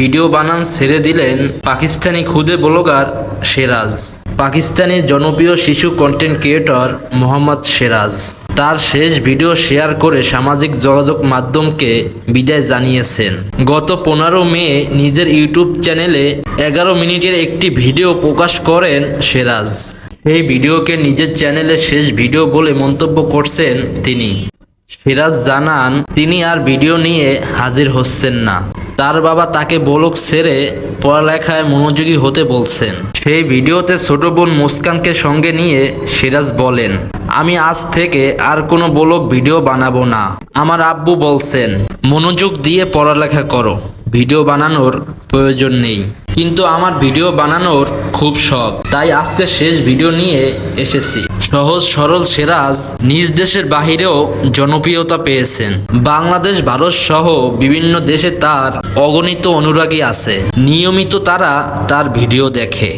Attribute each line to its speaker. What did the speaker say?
Speaker 1: Video বানান ছেড়ে দিলেন পাকিস্তানি খুদে ব্লগার সেরাজ। পাকিস্তানি জনপ্রিয় শিশু কন্টেন্ট ক্রিয়েটর মোহাম্মদ সেরাজ। তার শেষ ভিডিও শেয়ার করে সামাজিক যোগাযোগ মাধ্যমকে বিদায় জানিয়েছেন। গত পনেরো মে নিজের ইউটিউব চ্যানেলে এগারো মিনিটের একটি ভিডিও প্রকাশ করেন সেরাজ। এই ভিডিওকে নিজের চ্যানেলের শেষ ভিডিও বলে মন্তব্য করছেন তিনি। সিরাজ জানান, তিনি আর ভিডিও নিয়ে হাজির হচ্ছেন না। তার বাবা তাকে বলক ছেড়ে পড়ালেখায় মনোযোগী হতে বলছেন। সেই ভিডিওতে ছোট বোন মুস্কানকে সঙ্গে নিয়ে সিরাজ বলেন, আমি আজ থেকে আর কোনো বলক ভিডিও বানাবো না। আমার আব্বু বলছেন, মনোযোগ দিয়ে পড়ালেখা করো। ভিডিও বানানোর প্রয়োজন নেই। কিন্তু আমার ভিডিও বানানোর খুব শখ। তাই আজকে শেষ ভিডিও নিয়ে এসেছি। সহজ, সরল সেরাজ নিজ দেশের বাহিরেও জনপ্রিয়তা পেয়েছেন। বাংলাদেশ, ভারত সহ বিভিন্ন দেশে তার অগণিত অনুরাগী আছে। নিয়মিত তারা তার ভিডিও দেখে।